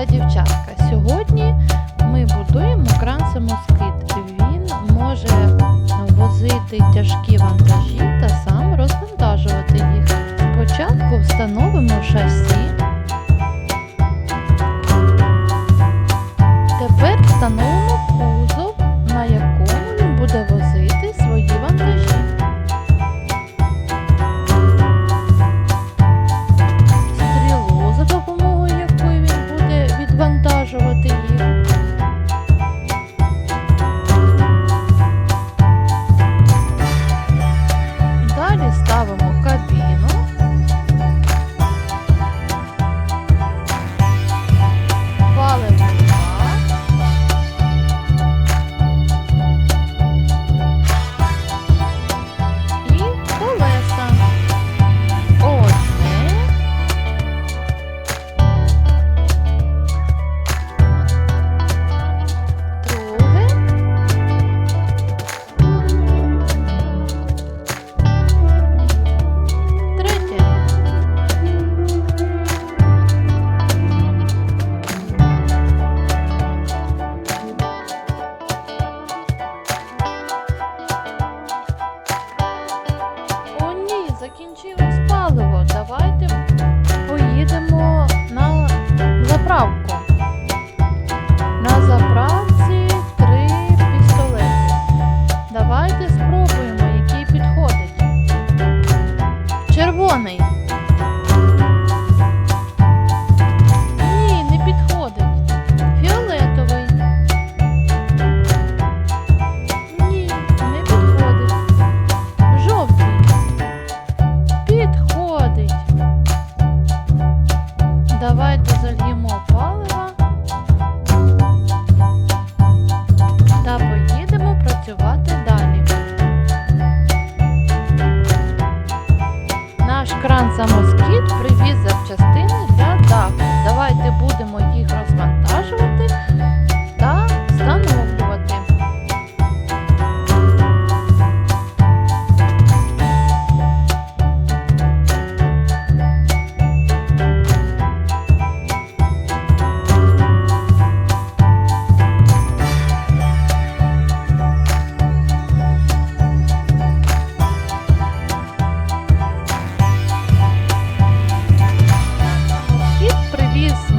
та дівчатка. Сьогодні ми будуємо кран самоскид. Він може возити тяжкі вантажі та сам розвантажувати їх. Спочатку встановимо шасі. Наш за москіт привіз запчастини для даху. Давайте будемо їх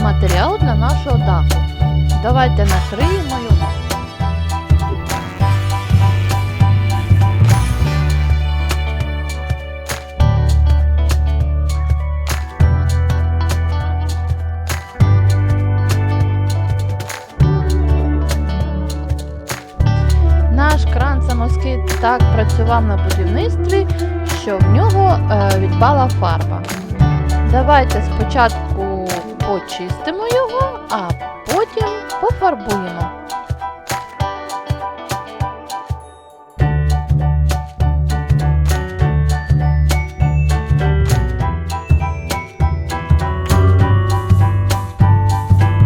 матеріал для нашого даху. Давайте накриємо його. Наш кран самоскид так працював на будівництві, що в нього е, відпала фарба. Давайте спочатку почистимо його, а потім пофарбуємо.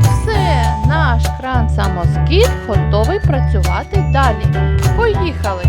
Все, наш кран самоскид готовий працювати далі. Поїхали!